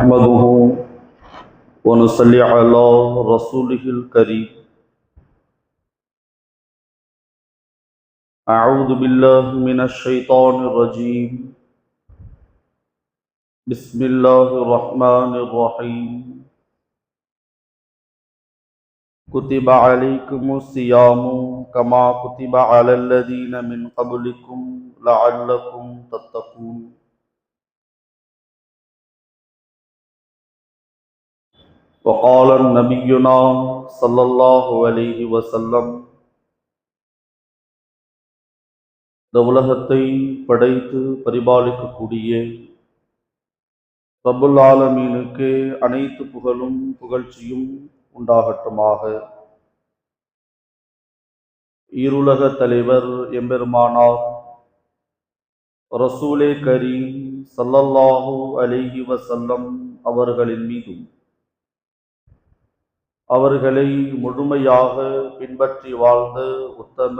نحمده ونصلي على رسوله الكريم. أعوذ بالله من الشيطان الرجيم. بسم الله الرحمن الرحيم. كتب عليكم الصيام كما كتب على الذين من قبلكم لعلكم تتقون. وقال نبينا صلى الله عليه وسلم இந்த உலகத்தை படைத்து பரிபாலிக்கக்கூடிய ரபுல் ஆலமீனுக்கு அனைத்து புகழும் புகழ்ச்சியும் உண்டாகட்டுமாக ஈருலக தலைவர் எம்பெருமானார் ரசூலே கரீம் சல்லல்லாஹு அலைஹி வசல்லம் அவர்களின் மீதும் அவர்களை முழுமையாக பின்பற்றி வாழ்ந்த உத்தம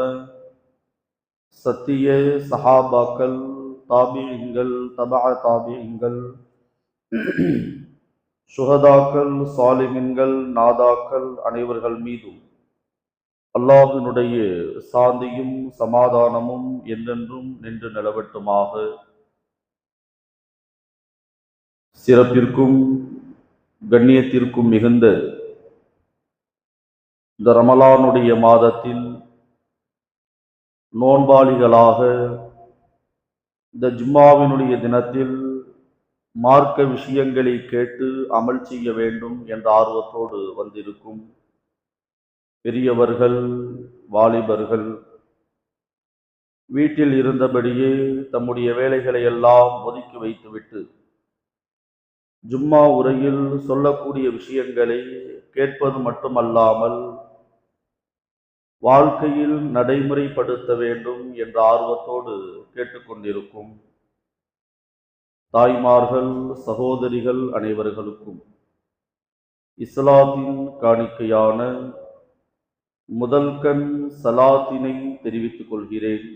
சத்திய சஹாபாக்கள் தாபியங்கள் தபா தாபியங்கள் சுகதாக்கள் சாலிமின்கள் நாதாக்கள் அனைவர்கள் மீதும் அல்லாஹினுடைய சாந்தியும் சமாதானமும் என்றென்றும் நின்று நிலவட்டுமாக. சிறப்பிற்கும் கண்ணியத்திற்கும் மிகுந்த இந்த ரமலானுடைய மாதத்தில் நோன்பாளிகளாக இந்த ஜும்மாவினுடைய தினத்தில் மார்க்க விஷயங்களை கேட்டு அமல் செய்ய வேண்டும் என்ற ஆர்வத்தோடு வந்திருக்கும் பெரியவர்கள் வாலிபர்கள் வீட்டில் இருந்தபடியே தம்முடைய வேலைகளை எல்லாம் ஒதுக்கி வைத்துவிட்டு ஜும்மா உரையில் சொல்லக்கூடிய விஷயங்களை கேட்பது மட்டுமல்லாமல் வாழ்க்கையில் நடைமுறைப்படுத்த வேண்டும் என்ற ஆர்வத்தோடு கேட்டுக்கொண்டிருக்கும் தாய்மார்கள் சகோதரிகள் அனைவர்களுக்கும் இஸ்லாத்தின் காணிக்கையான முதல் கண் சலாத்தினை தெரிவித்துக் கொள்கிறேன்.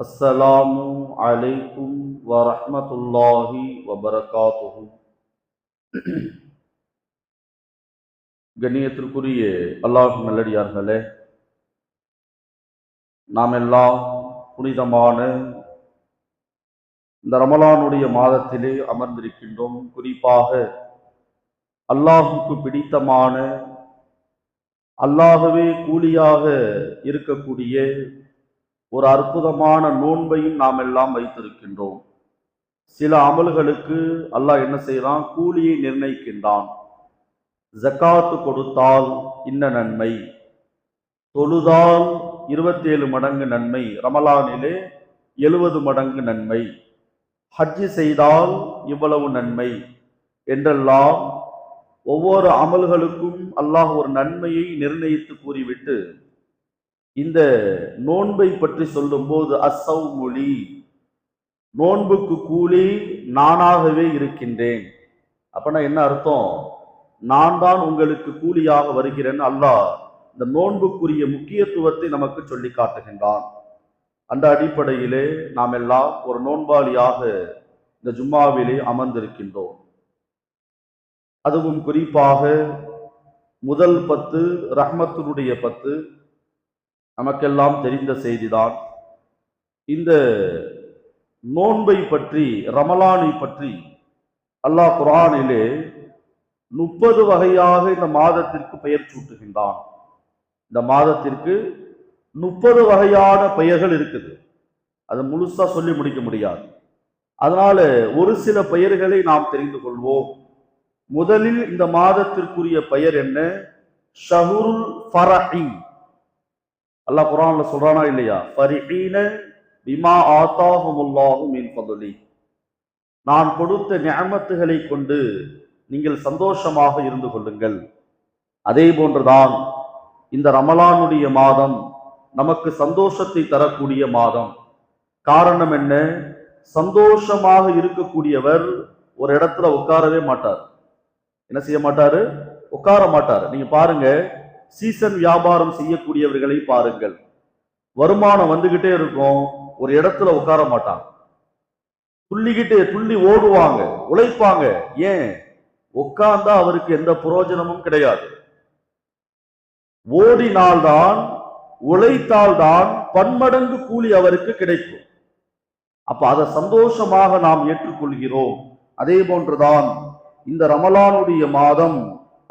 அஸ்ஸலாமு அலைக்கும் வரமத்துல்லாஹி வபரகாத்துஹு. கண்ணியத்திற்குரிய அல்லாஹ் நல்லடியார்களே நாம் எல்லாம் புனிதமான இந்த ரமலானுடைய மாதத்திலே அமர்ந்திருக்கின்றோம். குறிப்பாக அல்லாஹுக்கு பிடித்தமான அல்லாகவே கூலியாக இருக்கக்கூடிய ஒரு அற்புதமான நோன்பையும் நாம் எல்லாம் வைத்திருக்கின்றோம். சில அமல்களுக்கு அல்லாஹ் என்ன செய்கிறான்? கூலியை நிர்ணயிக்கின்றான். ஜக்காத்து கொடுத்தால் இன்ன நன்மை. தொழுதால் இருபத்தேழு மடங்கு நன்மை ரமலானிலே எழுபது மடங்கு நன்மை. ஹஜ்ஜி செய்தால் இவ்வளவு நன்மை என்றெல்லாம் ஒவ்வொரு அமல்களுக்கும் அல்லாஹ் ஒரு நன்மையை நிர்ணயித்து கூறிவிட்டு இந்த நோன்பை பற்றி சொல்லும்போது அசவ் மொழி நோன்புக்கு கூலி நானாகவே இருக்கின்றேன். அப்படின்னா என்ன அர்த்தம்? நான் தான் உங்களுக்கு கூலியாக வருகிறேன் அல்லாஹ். இந்த நோன்புக்குரிய முக்கியத்துவத்தை நமக்கு சொல்லி காட்டுகின்றான். அந்த அடிப்படையிலே நாம் எல்லாம் ஒரு நோன்பாளியாக இந்த ஜும்மாவிலே அமர்ந்திருக்கின்றோம். அதுவும் குறிப்பாக முதல் பத்து ரஹ்மத்தினுடைய பத்து நமக்கெல்லாம் தெரிந்த செய்திதான். இந்த நோன்பை பற்றி ரமலானை பற்றி அல்லாஹ் குரானிலே முப்பது வகையாக இந்த மாதத்திற்கு பெயர் சூட்டுகின்றான். இந்த மாதத்திற்கு முப்பது வகையான பெயர்கள் இருக்குது. அதை முழுசாக சொல்லி முடிக்க முடியாது. அதனால் ஒரு சில பெயர்களை நாம் தெரிந்து கொள்வோம். முதலில் இந்த மாதத்திற்குரிய பெயர் என்ன? ஷஹுருல் ஃபரஹி. அல்லாஹ் குரான்ல சொல்றானா இல்லையா? ஃபரிஹீன பிமா ஆத்தாஹுமுல்லாஹு மின் ஃபதுலி. நான் கொடுத்த ஞாமத்துகளை கொண்டு நீங்கள் சந்தோஷமாக இருந்து கொள்ளுங்கள். அதே போன்றுதான் இந்த ரமலானுடைய மாதம் நமக்கு சந்தோஷத்தை தரக்கூடிய மாதம். காரணம் என்ன? சந்தோஷமாக இருக்கக்கூடியவர் ஒரு இடத்துல உட்காரவே மாட்டார். என்ன செய்ய மாட்டாரு? உட்கார மாட்டார். நீங்க பாருங்க சீசன் வியாபாரம் செய்யக்கூடியவர்களை பாருங்கள். வருமானம் வந்துகிட்டே இருக்கும் ஒரு இடத்துல உட்கார மாட்டான். துள்ளிக்கிட்டு துள்ளி ஓடுவாங்க உழைப்பாங்க. ஏன்? உட்கார்ந்தா அவருக்கு எந்த பிரயோஜனமும் கிடையாது. ஓடினால்தான் உழைத்தால்தான் பன்மடங்கு கூலி அவருக்கு கிடைக்கும். அப்ப அதை சந்தோஷமாக நாம் ஏற்றுக்கொள்கிறோம். அதே போன்றுதான் இந்த ரமலானுடைய மாதம்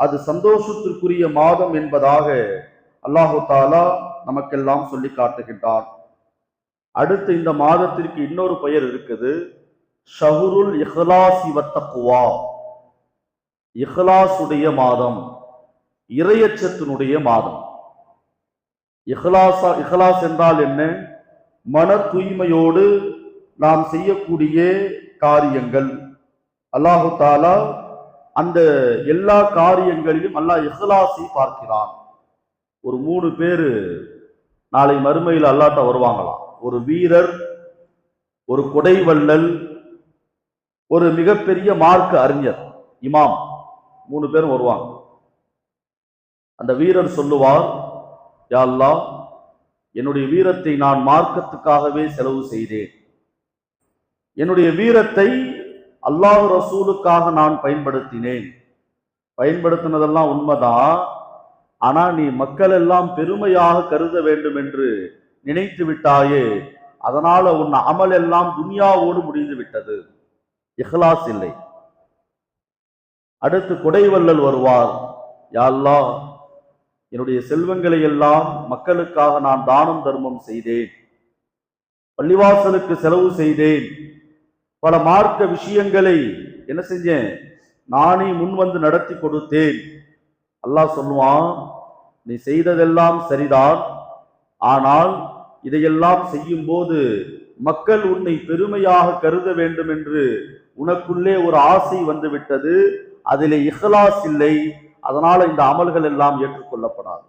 அது சந்தோஷத்திற்குரிய மாதம் என்பதாக அல்லாஹு தாலா நமக்கெல்லாம் சொல்லி காட்டுகின்றான். அடுத்து இந்த மாதத்திற்கு இன்னொரு பெயர் இருக்குது ஷஹுருல் இஹ்லாஸ் இவத்தக்குவா இஹ்லாசுடைய மாதம். இறையச்சத்தினுடைய மாதம். இஹ்லாசா இஹ்லாஸ் என்றால் என்ன? மன தூய்மையோடு நாம் செய்யக்கூடிய காரியங்கள். அல்லாஹு தாலா அந்த எல்லா காரியங்களிலும் அல்லாஹ் இஹ்லாஸை பார்க்கிறான். ஒரு மூணு பேர் நாளை மறுமையில் அல்லாட்ட வருவாங்களாம். ஒரு வீரர் ஒரு கொடைவள்ளல் ஒரு மிகப்பெரிய மார்க்க அறிஞர் இமாம். மூணு பேரும் வருவாங்க. அந்த வீரர் சொல்லுவார் யாழ்லா என்னுடைய வீரத்தை நான் மார்க்கத்துக்காகவே செலவு செய்தேன். என்னுடைய வீரத்தை அல்லாஹ் ரசூலுக்காக நான் பயன்படுத்தினேன். பயன்படுத்தினதெல்லாம் உண்மைதான் ஆனால் நீ மக்கள் எல்லாம் பெருமையாக கருத வேண்டும் என்று நினைத்து விட்டாயே அதனால உன் அமல் எல்லாம் துனியாவோடு முடிந்து விட்டது. இஹ்லாஸ் இல்லை. அடுத்து கொடைவள்ளல் வருவார். யாழ்லா என்னுடைய செல்வங்களை எல்லாம் மக்களுக்காக நான் தானம் தர்மம் செய்தேன். பள்ளிவாசலுக்கு செலவு செய்தேன். பல மார்க்க விஷயங்களை என்ன செஞ்சேன்? நானே முன் வந்து நடத்தி கொடுத்தேன். அல்லாஹ் சொல்லுவான் நீ செய்ததெல்லாம் சரிதான். ஆனால் இதையெல்லாம் செய்யும் போது மக்கள் உன்னை பெருமையாக கருத வேண்டும் என்று உனக்குள்ளே ஒரு ஆசை வந்துவிட்டது அதிலே இஹ்லாஸ் இல்லை. அதனால் இந்த அமல்கள் எல்லாம் ஏற்றுக்கொள்ளப்படாது.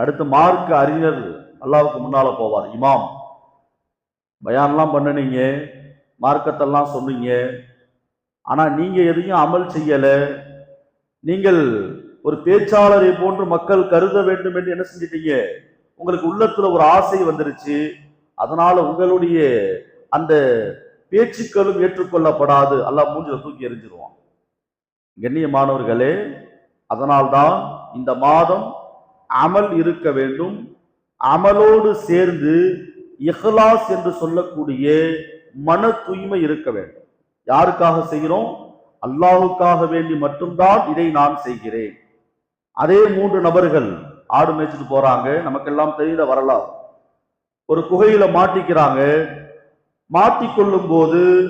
அடுத்து மார்க்க அறிஞர் அல்லாவுக்கு முன்னால் போவார் இமாம். பயான்லாம் பண்ணினீங்க மார்க்கத்தெல்லாம் சொன்னீங்க. ஆனால் நீங்கள் எதையும் அமல் செய்யலை. நீங்கள் ஒரு பேச்சாளரை போன்று மக்கள் கருத வேண்டும் என்று என்ன செஞ்சிட்டீங்க? உங்களுக்கு உள்ளத்தில் ஒரு ஆசை வந்துருச்சு. அதனால் உங்களுடைய அந்த பேச்சுக்களும் ஏற்றுக்கொள்ளப்படாது. அல்லா மூஞ்சில தூக்கி எறிஞ்சிருவான். கண்ணியமானவர்களே அதனால்தான் இந்த மாதம் அமல் இருக்க வேண்டும். அமலோடு சேர்ந்து இஹ்லாஸ் என்று சொல்லக்கூடிய மன தூய்மை இருக்க வேண்டும். யாருக்காக செய்கிறோம்? அல்லாஹுக்காக வேண்டி மட்டும்தான் இதை நான் செய்கிறேன். அதே மூன்று நபர்கள் ஆடு மேய்ச்சிட்டு போறாங்க. நமக்கெல்லாம் தெரிந்த வரலாறு. ஒரு குகையில மாட்டிக்கிறாங்க. மாட்டிக்கொள்ளும் போது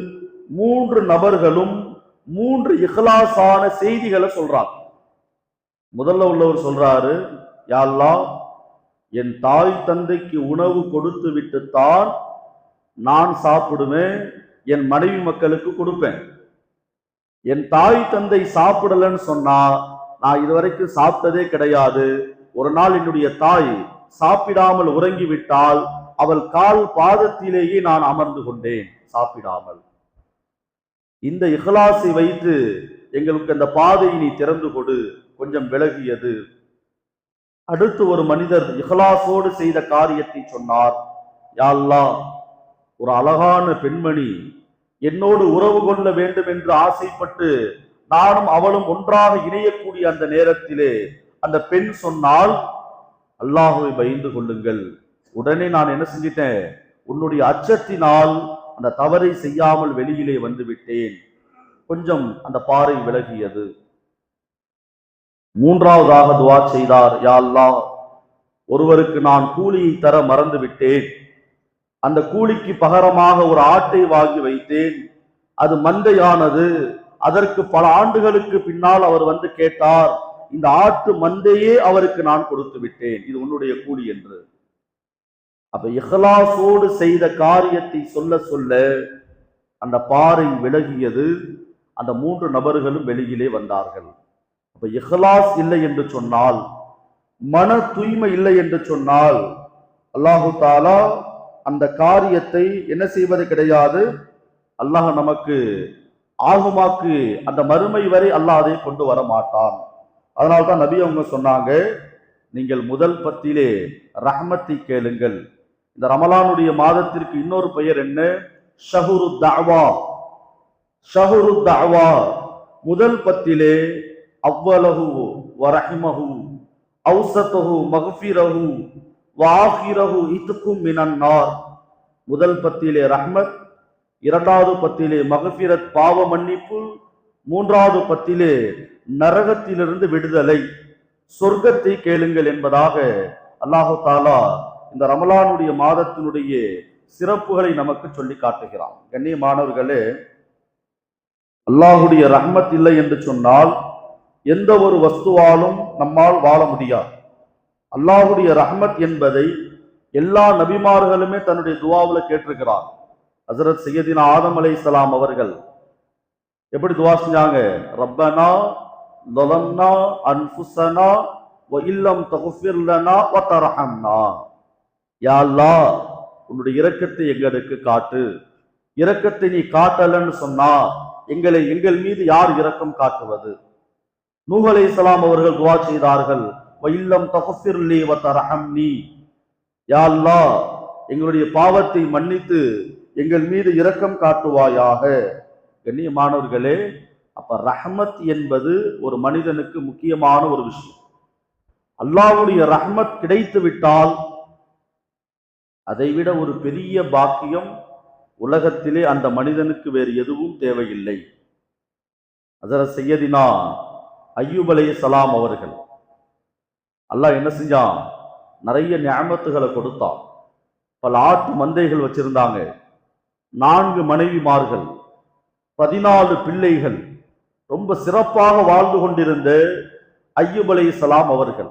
மூன்று நபர்களும் மூன்று இஹ்லாஸான செய்திகளை சொல்றார். முதல்ல உள்ளவர் சொல்றாரு யாழ்லா என் தாய் தந்தைக்கு உணவு கொடுத்து விட்டுத்தான் நான் சாப்பிடுவேன் என் மனைவி மக்களுக்கு கொடுப்பேன். என் தாய் தந்தை சாப்பிடலன்னு சொன்னா நான் இதுவரைக்கும் சாப்பிட்டதே கிடையாது. ஒரு நாள் என்னுடைய தாய் சாப்பிடாமல் உறங்கிவிட்டால் அவள் கால் பாதத்திலேயே நான் அமர்ந்து கொண்டேன். சாப்பிடாமல். இந்த இஹ்லாசை வைத்து எங்களுக்கு அந்த பாதையை நீ திறந்து கொடு. கொஞ்சம் விலகியது. அடுத்து ஒரு மனிதர் இஹ்லாசோடு செய்த காரியத்தை சொன்னார். யாழ்லா ஒரு அழகான பெண்மணி என்னோடு உறவு கொள்ள வேண்டும் என்று ஆசைப்பட்டு நானும் அவளும் ஒன்றாக இணையக்கூடிய அந்த நேரத்திலே அந்த பெண் சொன்னால் அல்லாஹுவை பயந்து கொள்ளுங்கள். உடனே நான் என்ன செஞ்சிட்டேன்? உன்னுடைய அச்சத்தினால் அந்த தவறை செய்யாமல் வெளியிலே வந்துவிட்டேன். கொஞ்சம் அந்த பாறை விலகியது. மூன்றாவதாக துவா செய்தார் யா அல்லாஹ் ஒருவருக்கு நான் கூலியை தர மறந்து விட்டேன் அந்த கூலிக்கு பகரமாக ஒரு ஆட்டை வாங்கி வைத்தேன். அது மந்தையானது. அதற்கு பல ஆண்டுகளுக்கு பின்னால் அவர் வந்து கேட்டார் இந்த ஆட்டு மந்தையே அவருக்கு நான் கொடுத்து விட்டேன். இது உன்னுடைய கூலி என்று. அப்ப இஹ்லாஸோடு செய்த காரியத்தை சொல்ல சொல்ல அந்த பாறை விலகியது அந்த மூன்று நபர்களும் வெளியிலே வந்தார்கள். அப்ப இஹ்லாஸ் இல்லை என்று சொன்னால் மன தூய்மை இல்லை என்று சொன்னால் அல்லாஹு தாலா அந்த காரியத்தை என்ன செய்வது கிடையாது? அல்லாஹ் நமக்கு ஆகுமாக்கு அந்த மறுமை வரை அல்லாஹ் அதை கொண்டு வர மாட்டான். அதனால்தான் நபி அவங்க சொன்னாங்க நீங்கள் முதல் பத்திலே ரஹமத்தை கேளுங்கள். இந்த ரமலானுடைய மாதத்திற்கு இன்னொரு பெயர் என்ன? ஷஹுரு தஅவா. ஷஹுரு முதல் பத்திலே அவ்வலகு வரஹிமஹு ஔசத்துஹு மக்ஃபிரஹு வாஹிரஹு இத்துக்கும் மினன்னார் முதல் பத்திலே ரஹ்மத் இரண்டாவது பத்திலே மகஃபிரத் பாவ மன்னிப்பு மூன்றாவது பத்திலே நரகத்திலிருந்து விடுதலை. சொர்க்கத்தை கேளுங்கள் என்பதாக அல்லாஹு தாலா இந்த ரமலானுடைய மாதத்தினுடைய சிறப்புகளை நமக்கு சொல்லி காட்டுகிறான். கண்ணியமானவர்களே அல்லாஹுடைய ரஹ்மத் இல்லை என்று சொன்னால் எந்த ஒரு வஸ்துவாலும் நம்மால் வாழ முடியாது. அல்லாஹுடைய ரஹ்மத் என்பதை எல்லா நபிமார்களுமே தன்னுடைய துவாவில் கேட்டிருக்கிறார். ஹசரத் சையதின் ஆதம் அலைஹிஸ்ஸலாம் அவர்கள் எப்படி துவா செஞ்சாங்க? ரப்பனா லலன்னா அன்புசனா இல்லம் தகுஃபிர்லனா லனா யாழ்லா யா உன்னுடைய இரக்கத்தை எங்களுக்கு காட்டு. இரக்கத்தை நீ காட்டலன்னு சொன்னா எங்களை எங்கள் மீது யார் இரக்கம் காட்டுவது? நூகலை இஸ்லாம் அவர்கள் துவா செய்தார்கள் வ இல்லம் தகுஃபிர் லி வ யா எங்களுடைய பாவத்தை மன்னித்து எங்கள் மீது இரக்கம் காட்டுவாயாக. கண்ணியமானவர்களே அப்ப ரஹ்மத் என்பது ஒரு மனிதனுக்கு முக்கியமான ஒரு விஷயம். அல்லாஹ்வுடைய ரஹமத் கிடைத்து விட்டால் அதைவிட ஒரு பெரிய பாக்கியம் உலகத்திலே அந்த மனிதனுக்கு வேறு எதுவும் தேவையில்லை. அதர செய்யதினா ஐயூப் சலாம் அவர்கள் அல்லாஹ் என்ன செஞ்சான்? நிறைய ஞாபகத்துகளை கொடுத்தான். பல ஆட்டு மந்தைகள் வச்சிருந்தாங்க. நான்கு மனைவிமார்கள் பதினாலு பிள்ளைகள் ரொம்ப சிறப்பாக வாழ்ந்து கொண்டிருந்த ஐயூப் சலாம் அவர்கள்.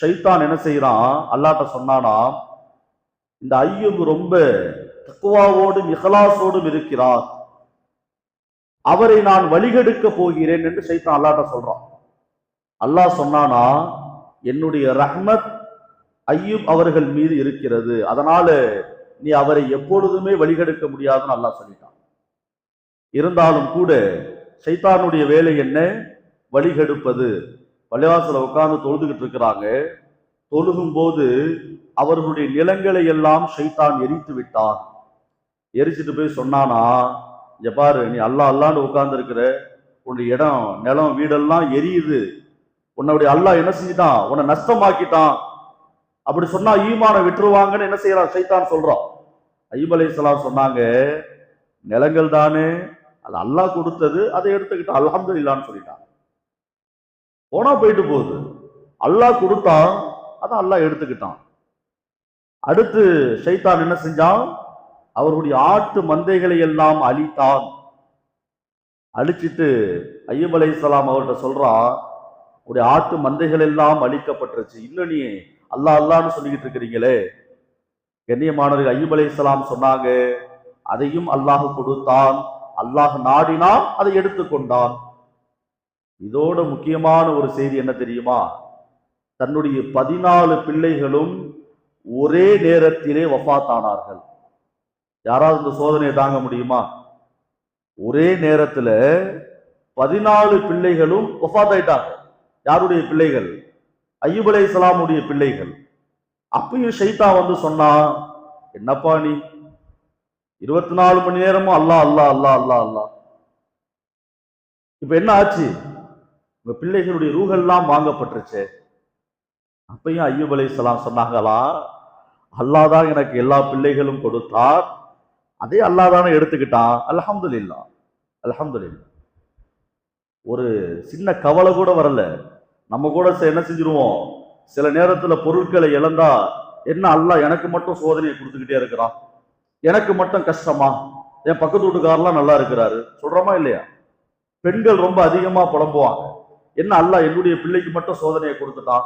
ஷைத்தான் என்ன செய்கிறான் அல்லாட்ட சொன்னானா இந்த ஐயூப் ரொம்ப தக்குவாவோடும் இஹலாசோடும் இருக்கிறார். அவரை நான் வழிகெடுக்க போகிறேன் என்று சைத்தான் அல்லாட்ட சொல்றான். அல்லாஹ் சொன்னானா என்னுடைய ரஹ்மத் ஐயூப் அவர்கள் மீது இருக்கிறது. அதனால நீ அவரை எப்பொழுதுமே வழிகெடுக்க முடியாதுன்னு அல்லாஹ் சொல்லிட்டான். இருந்தாலும் கூட சைத்தானுடைய வேலை என்ன? வழிகெடுப்பது. பள்ளிவாசல உட்கார்ந்து தொழுதுகிட்டு இருக்கிறாங்க. தொழுகும்போது அவர்களுடைய நிலங்களை எல்லாம் ஷைத்தான் எரித்து விட்டான். எரிச்சிட்டு போய் சொன்னானா இங்க பாரு நீ அல்லா அல்லான்னு உட்கார்ந்துருக்கிற. உன்னுடைய இடம் நிலம் வீடெல்லாம் எரியுது. உன்னுடைய அல்லா என்ன செஞ்சிட்டான்? உன்னை நஷ்டமாக்கிட்டான். அப்படி சொன்னா ஈமான விட்டுருவாங்கன்னு என்ன செய்யறான்? சைத்தான் சொல்றான். ஐயூப் அலைஹிஸ்ஸலாம் சொன்னாங்க நிலங்கள் தானே அது அல்லாஹ் கொடுத்தது அதை எடுத்துக்கிட்டு அல்ஹம்துலில்லான்னு சொல்லிட்டான். போனா போயிட்டு போகுது. அல்லாஹ் கொடுத்தான் அதை அல்லாஹ் எடுத்துக்கிட்டான். அடுத்து ஷைத்தான் என்ன செஞ்சான்? அவர்களுடைய ஆட்டு மந்தைகளை எல்லாம் அழித்தான். அழிச்சிட்டு ஐயூப் அலைஹிஸ்ஸலாம் அவர்கிட்ட சொல்றான் உடைய ஆட்டு மந்தைகள் எல்லாம் அழிக்கப்பட்டுருச்சு. இன்னும் நீ அல்லா அல்லான்னு சொல்லிக்கிட்டு இருக்கிறீங்களே. கண்ணியமானவர்கள் ஐயூப் அலைஹிஸ்ஸலாம் சொன்னாங்க அதையும் அல்லாஹ் கொடுத்தான். அல்லாஹ் நாடினான் அதை எடுத்துக்கொண்டான். இதோட முக்கியமான ஒரு செய்தி என்ன தெரியுமா? தன்னுடைய பதினாலு பிள்ளைகளும் ஒரே நேரத்திலே வஃபாத்தானார்கள் யாராவது இந்த சோதனையை தாங்க முடியுமா? ஒரே நேரத்தில் பதினாலு பிள்ளைகளும் ஒஃபாத் ஆயிட்டாங்க யாருடைய பிள்ளைகள்? ஐயூப் இஸ்லாமுடைய பிள்ளைகள். அப்பயும் ஷைத்தா வந்து சொன்னா என்னப்பா நீ? இருபத்தி நாலு மணி நேரமும் அல்லா அல்லா அல்லா அல்லா அல்லா இப்ப என்ன ஆச்சு? உங்க பிள்ளைகளுடைய ரூகெல்லாம் வாங்கப்பட்டுருச்சு. அப்பயும் ஐயூப் அலைஹிஸ்ஸலாம் சொன்னாங்களா அல்லாஹ் தான் எனக்கு எல்லா பிள்ளைகளும் கொடுத்தார். அதே அல்லாஹ் தானே எடுத்துக்கிட்டான். அல்ஹம்துலில்லா. அல்ஹம்துலில்லா. ஒரு சின்ன கவலை கூட வரல. நம்ம கூட என்ன செஞ்சிருவோம்? சில நேரத்தில் பொருட்களை இழந்தா என்ன அல்லாஹ் எனக்கு மட்டும் சோதனையை கொடுத்துக்கிட்டே இருக்கிறான்? எனக்கு மட்டும் கஷ்டமா? என் பக்கத்து வீட்டுக்காரெல்லாம் நல்லா இருக்கிறாரு. சொல்கிறோமா இல்லையா? பெண்கள் ரொம்ப அதிகமாக புலம்புவாங்க. என்ன அல்லாஹ் என்னுடைய பிள்ளைக்கு மட்டும் சோதனையை கொடுத்துட்டான்?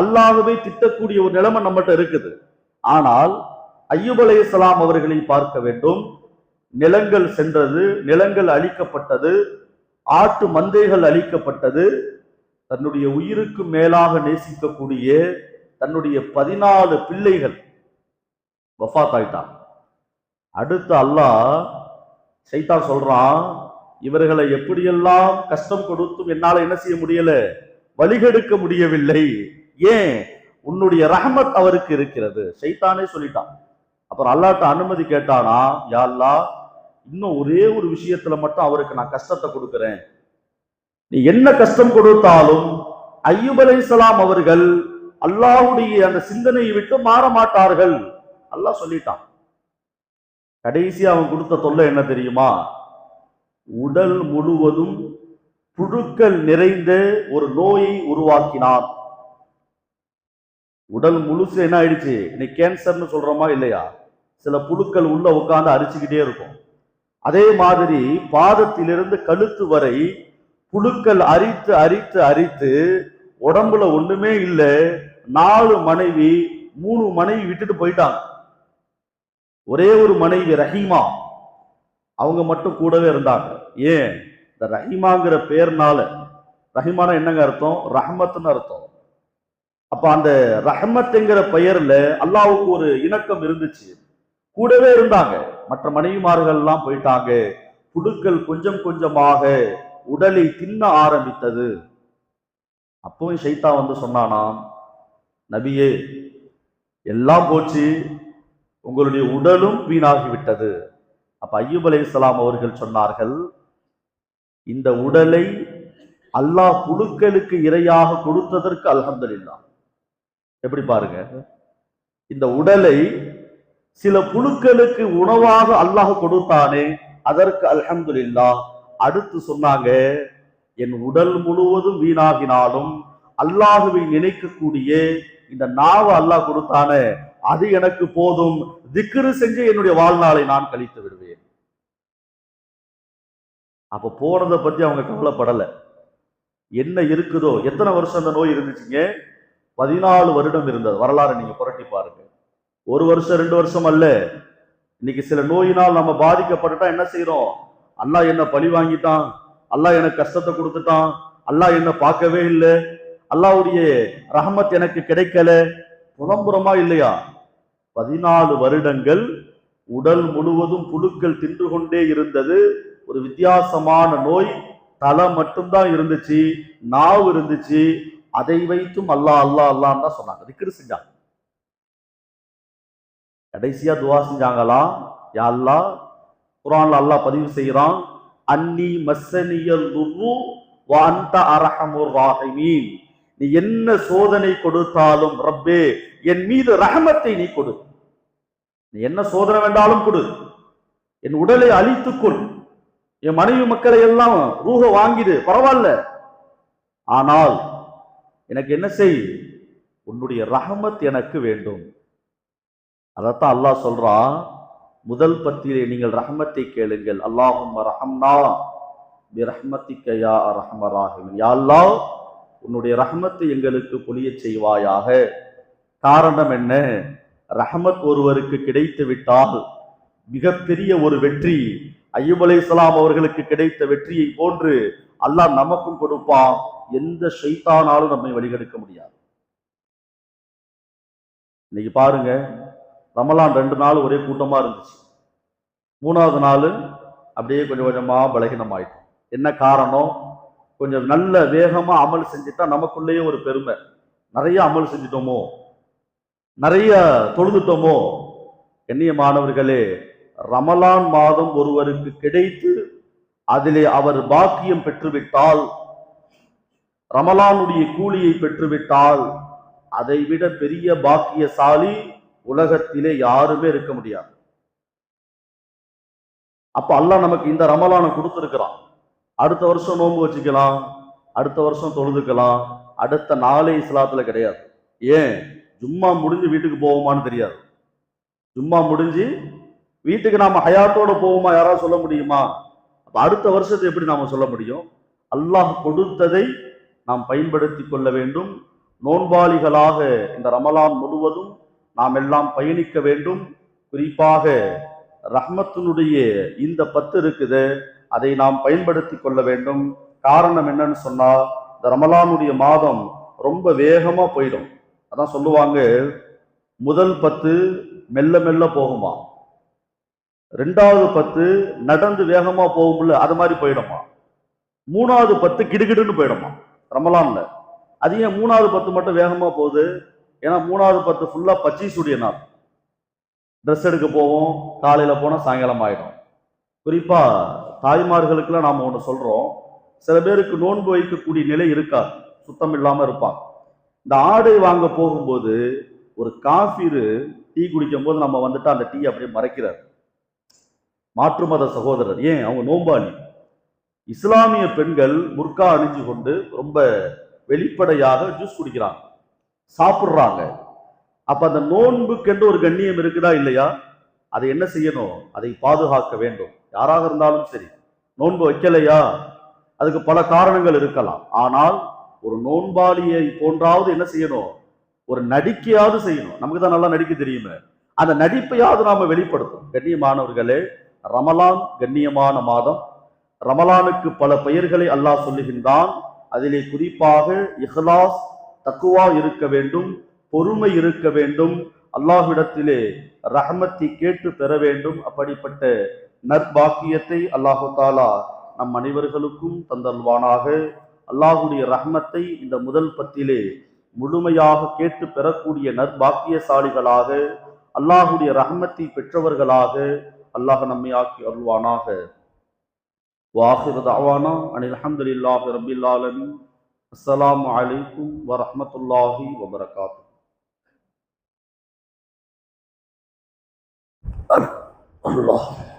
அல்லாகவே திட்டக்கூடிய ஒரு நிலைமை நம்மகிட்ட இருக்குது. ஆனால் ஐயூப் அலைஹிஸ்ஸலாம் அவர்களை பார்க்க வேண்டும். நிலங்கள் சென்றது நிலங்கள் அழிக்கப்பட்டது ஆட்டு மந்தைகள் அழிக்கப்பட்டது தன்னுடைய உயிருக்கு மேலாக நேசிக்கக்கூடிய தன்னுடைய பதினாலு பிள்ளைகள் வஃபாத் ஆயிட்டான் அடுத்து அல்லாஹ் சைதா சொல்றான் இவர்களை எப்படியெல்லாம் கஷ்டம் கொடுத்தும் என்னால் என்ன செய்ய முடியல? வழிகெடுக்க முடியவில்லை. ஏன் உன்னுடைய ரஹமத் அவருக்கு இருக்கிறது? சைத்தானே சொல்லிட்டான். அப்புறம் அல்லாட்ட அனுமதி கேட்டானா? யா அல்லாஹ் இன்னும் ஒரே ஒரு விஷயத்துல மட்டும் அவருக்கு நான் கஷ்டத்தை கொடுக்குறேன். நீ என்ன கஷ்டம் கொடுத்தாலும் ஐயூப் அலைஹிஸ்ஸலாம் அவர்கள் அல்லாஹ்வுடைய அந்த சிந்தனையை விட்டு மாற மாட்டார்கள். அல்லாஹ் சொல்லிட்டான். கடைசி அவன் கொடுத்த தொல்லை என்ன தெரியுமா? உடல் முழுவதும் புழுக்கள் நிறைந்த ஒரு நோயை உருவாக்கினான். உடல் முழுசு என்ன ஆயிடுச்சு? நீ கேன்சர்னு சொல்றோமா இல்லையா? சில புழுக்கள் உள்ள உட்காந்து அரிச்சுக்கிட்டே இருக்கும். அதே மாதிரி பாதத்திலிருந்து கழுத்து வரை புழுக்கள் அரித்து அரித்து அரித்து உடம்புல ஒண்ணுமே இல்லை. நாலு மனைவி மூணு மனைவி விட்டுட்டு போயிட்டாங்க. ஒரே ஒரு மனைவி ரஹீமா அவங்க மட்டும் கூடவே இருந்தாங்க. ஏன்? இந்த ரஹீமாங்கிற பேர்னால. ரஹீமான என்னங்க அர்த்தம்? ரஹமத்துன்னு அர்த்தம். அப்ப அந்த ரஹமத்துங்கிற பெயர்ல அல்லாவுக்கு ஒரு இணக்கம் இருந்துச்சு. கூடவே இருந்தாங்க. மற்ற மனைவிமார்கள் எல்லாம் போயிட்டாங்க. புழுக்கள் கொஞ்சம் கொஞ்சமாக உடலை தின்ன ஆரம்பித்தது. அப்பவும் ஷைத்தா வந்து சொன்னானாம் நபியே எல்லாம் போச்சு. உங்களுடைய உடலும் வீணாகிவிட்டது. அப்ப ஐயூப் அலைஹிஸ்ஸலாம் அவர்கள் சொன்னார்கள் இந்த உடலை அல்லாஹ் புழுக்களுக்கு இரையாக கொடுத்ததற்கு அல்ஹம்துலில்லாஹ். எப்படி பாருங்க? இந்த உடலை சில புழுக்களுக்கு உணவாக அல்லாஹ் கொடுத்தானே அதற்கு அல்ஹம்துலில்லாஹ் அடுத்து சொன்னாங்க என் உடல் முழுவதும் வீணாகினாலும் அல்லாஹுவை நினைக்கக்கூடிய இந்த நாவை அல்லாஹ் கொடுத்தானே அது எனக்கு போதும். திக்ரு செஞ்சு என்னுடைய வாழ்நாளை நான் கழித்து விடுவேன். அப்ப போனதை பத்தி அவங்க கவலைப்படலை. என்ன இருக்குதோ? எத்தனை வருஷம் அந்த நோய் இருந்துச்சுங்க? பதினாலு வருடம் இருந்தது. வரலாறு நீங்கள் புரட்டி பாருங்க. ஒரு வருஷம் ரெண்டு வருஷம் அல்ல. இன்னைக்கு சில நோயினால் நம்ம பாதிக்கப்பட்டுட்டா என்ன செய்யறோம் அல்லாஹ் என்ன பழி வாங்கிட்டான்? அல்லாஹ் எனக்கு கஷ்டத்தை கொடுத்துட்டான்? அல்லாஹ் என்ன பார்க்கவே இல்லை? அல்லாவுடைய ரஹமத் எனக்கு கிடைக்கல. புலம்புறமா இல்லையா? பதினாலு வருடங்கள் உடல் முழுவதும் புழுக்கள் தின்று கொண்டே இருந்தது. ஒரு வித்தியாசமான நோய். தலை மட்டும்தான் இருந்துச்சு. நாவு இருந்துச்சு. அதை வைத்தும் அல்லா அல்லா அல்லான்னு தான் சொன்னாங்க. திக்ரு செஞ்சாங்க. கடைசியா துவா செஞ்சாங்களாம் யா அல்லாஹ் குரான்ல அல்லாஹ் பதிவு செய்யறான் அன்னி மஸ்ஸனியல் துர்ரு வாந்த அன்த ராஹிமீன். நீ என்ன சோதனை கொடுத்தாலும் ரப்பே என் மீது ரஹமத்தை நீ கொடு. நீ என்ன சோதனை வேண்டாலும் கொடு. என் உடலை அழித்துக்கொள் என் மனைவி மக்களை எல்லாம் ரூக வாங்கிடு பரவாயில்ல. ஆனால் எனக்கு என்ன செய்? உன்னுடைய ரஹமத் எனக்கு வேண்டும். அதைத்தான் அல்லாஹ் சொல்றான். முதல் பத்தியிலே நீங்கள் ரஹமத்தை கேளுங்கள். அல்லாஹும் ரஹம்னா பிரஹ்மத்திக்க யா ரஹமராஹிமின் யா அல்லாஹ் உன்னுடைய ரஹமத்தை எங்களுக்கு பொழியச் செய்வாயாக. காரணம் என்ன? ரஹமத் ஒருவருக்கு கிடைத்து விட்டால் மிகப்பெரிய ஒரு வெற்றி. ஐயூப் அலை அவர்களுக்கு கிடைத்த வெற்றியை போன்று அல்லாஹ் நமக்கும் கொடுப்பான். எந்த ஷைத்தானாலும் நம்மை வழிகெடுக்க முடியாது. இன்னைக்கு பாருங்க ரமலான் ரெண்டு நாள் ஒரே கூட்டமாக இருந்துச்சு. மூணாவது நாள் அப்படியே கொஞ்சம் கொஞ்சமா பலகீனமாயிட்டோம் என்ன காரணம்? கொஞ்சம் நல்ல வேகமாக அமல் செஞ்சுட்டா நமக்குள்ளேயே ஒரு பெருமை. நிறைய அமல் செஞ்சிட்டோமோ? நிறைய தொழுதுட்டோமோ? கண்ணியமானவர்களே ரமலான் மாதம் ஒருவருக்கு கிடைத்து அதிலே அவர் பாக்கியம் பெற்றுவிட்டால் ரமலானுடைய கூலியை பெற்றுவிட்டால் அதைவிட பெரிய பாக்கியசாலி உலகத்திலே யாருமே இருக்க முடியாது. அப்ப அல்லாஹ் நமக்கு இந்த ரமலானை கொடுத்துருக்கிறான். அடுத்த வருஷம் நோன்பு வச்சுக்கலாம் அடுத்த வருஷம் தொழுதுக்கலாம் அடுத்த நாளே இஸ்லாத்துல கிடையாது. ஏன்? ஜும்மா முடிஞ்சு வீட்டுக்கு போவோமான்னு தெரியாது. ஜும்மா முடிஞ்சு வீட்டுக்கு நாம ஹயாத்தோட போவோமா? யாராவது சொல்ல முடியுமா? அப்ப அடுத்த வருஷத்தை எப்படி நாம சொல்ல முடியும்? அல்லாஹ் கொடுத்ததை நாம் பயன்படுத்தி கொள்ள வேண்டும். நோன்பாளிகளாக இந்த ரமலான் முழுவதும் நாம் எல்லாம் பயணிக்க வேண்டும். குறிப்பாக ரஹ்மத்தினுடைய இந்த பத்து இருக்குது அதை நாம் பயன்படுத்தி கொள்ள வேண்டும். காரணம் என்னன்னு சொன்னால் இந்த ரமலானுடைய மாதம் ரொம்ப வேகமாக போயிடும். அதான் சொல்லுவாங்க முதல் பத்து மெல்ல மெல்ல போகுமா? ரெண்டாவது பத்து நடந்து வேகமாக போகும்ல அது மாதிரி போயிடுமா? மூணாவது பத்து கிடுகிடுன்னு போயிடுமா? ரமலான்ல. அது ஏன் மூணாவது பத்து மட்டும் வேகமா போகுது? ஏன்னா மூணாவது பத்து ஃபுல்லா பச்சீசுடைய நாள். ட்ரெஸ் எடுக்க போவோம் காலையில் போனால் சாயங்காலம் ஆயிடும். குறிப்பாக தாய்மார்களுக்கெல்லாம் நாம் ஒன்று சொல்கிறோம் சில பேருக்கு நோன்பு வைக்கக்கூடிய நிலை இருக்காது. சுத்தம் இல்லாமல் இருப்பான் இந்த ஆடை வாங்க போகும்போது ஒரு காஃபிரு டீ குடிக்கும் போது நம்ம வந்துட்டு அந்த டீ அப்படியே மறைக்கிறார். மாற்று மத சகோதரர். ஏன்? அவங்க நோம்பாளி இஸ்லாமிய பெண்கள் முர்கா அணிஞ்சு கொண்டு ரொம்ப வெளிப்படையாக ஜூஸ் குடிக்கிறாங்க. சாப்பிட்றாங்க. அப்போ அந்த நோன்புக்கென்று ஒரு கண்ணியம் இருக்குதா இல்லையா? அதை என்ன செய்யணும்? அதை பாதுகாக்க வேண்டும். யாராக இருந்தாலும் சரி. நோன்பு வைக்கலையா? அதுக்கு பல காரணங்கள் இருக்கலாம். ஆனால் ஒரு நோன்பாளியை போன்றாவது என்ன செய்யணும்? ஒரு நடிக்கையாவது செய்யணும். நமக்கு தான் நல்லா நடிக்க தெரியுமே. அந்த நடிப்பையாவது நாம் வெளிப்படுத்தும் கண்ணியமானவர்களே ரமலான் கண்ணியமான மாதம். ரமலானுக்கு பல பெயர்களை அல்லாஹ் சொல்லுகின்றான். அதிலே குறிப்பாக இஹ்லாஸ் தக்குவா இருக்க வேண்டும் பொறுமை இருக்க வேண்டும் அல்லாஹ்விடத்திலே ரஹமத்தை கேட்டு பெற வேண்டும் அப்படிப்பட்ட நற்பாக்கியத்தை அல்லாஹு தாலா நம் அனைவர்களுக்கும் தந்தல்வானாக. அல்லாஹுடைய ரஹமத்தை இந்த முதல் பத்திலே முழுமையாக கேட்டு பெறக்கூடிய நற்பாக்கியசாலிகளாக அல்லாஹுடைய ரஹமத்தை பெற்றவர்களாக அல்லாஹ் நம்மை ஆக்கி அருள்வானாக. وآخر دعوانا أن الحمد لله رب العالمين. السلام عليكم ورحمة الله وبركاته. الله.